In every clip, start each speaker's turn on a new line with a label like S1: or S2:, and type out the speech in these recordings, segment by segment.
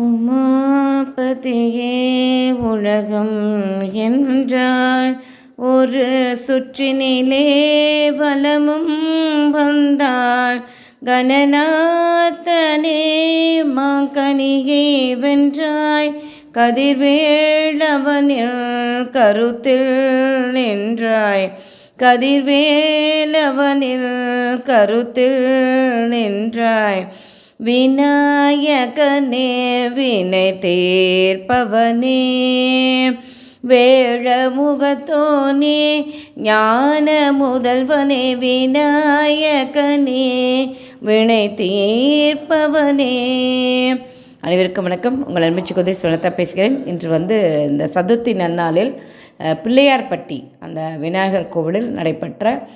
S1: உமாபதியே உலகம் என்றால் ஒரு சுற்றினிலே வலமும் வந்தாள் கணநாத்தனே மாங்கனியே வென்றாய் கதிர்வேளவனில் கருத்தில் நின்றாய் கதிர்வேலவனில் கருத்தில் நின்றாய். விநாயகனே வினை தேர்ப்பவனே. வேழமுகத்தோனே ஞான முதல்வனே விநாயகனே வினை தீர்ப்பவனே. அனைவருக்கும் வணக்கம். உங்கள் அன்பு குதிரை சுனத்தா பேசுகிறேன். இன்று வந்து இந்த சதுர்த்தி நன்னாளில் பிள்ளையார்பட்டி அந்த விநாயகர் கோவிலில் நடைபெற்ற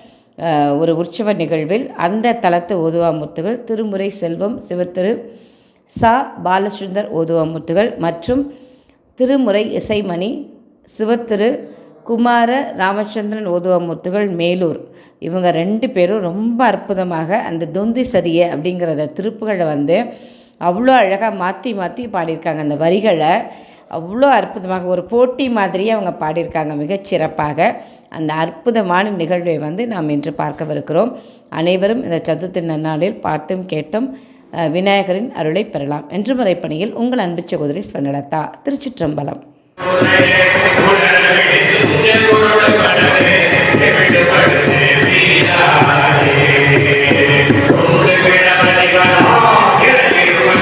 S1: ஒரு உற்சவ நிகழ்வில் அந்த தலத்து ஓதுவாமுத்துகள் திருமுறை செல்வம் சிவத்திரு சா. பாலசுந்தர் ஓதுவாமுத்துகள் மற்றும் திருமுறை இசைமணி சிவத்திரு குமார ராமச்சந்திரன் ஓதுவாமுத்துகள் மேலூர். இவங்க ரெண்டு பேரும் ரொம்ப அற்புதமாக அந்த தொந்தி சரிய அப்படிங்கிறத திருப்புகளை வந்து அவ்வளோ அழகாக மாற்றி மாற்றி பாடியிருக்காங்க அந்த வரிகளை. அவ்வளோ அற்புதமாக ஒரு போட்டி மாதிரியே அவங்க பாடியிருக்காங்க மிகச்சிறப்பாக அந்த அற்புதமான நிகழ்வை வந்து நாம் இன்று பார்க்கவிருக்கிறோம். அனைவரும் இந்த சதுர்த்தி நன்னாளில் பார்த்தும் கேட்டும் விநாயகரின் அருளை பெறலாம். என்று முறைப்பணியில் உங்கள் அன்பு சகோதரி ஸ்வர்ணலதா திருச்சிற்றம்பலம்.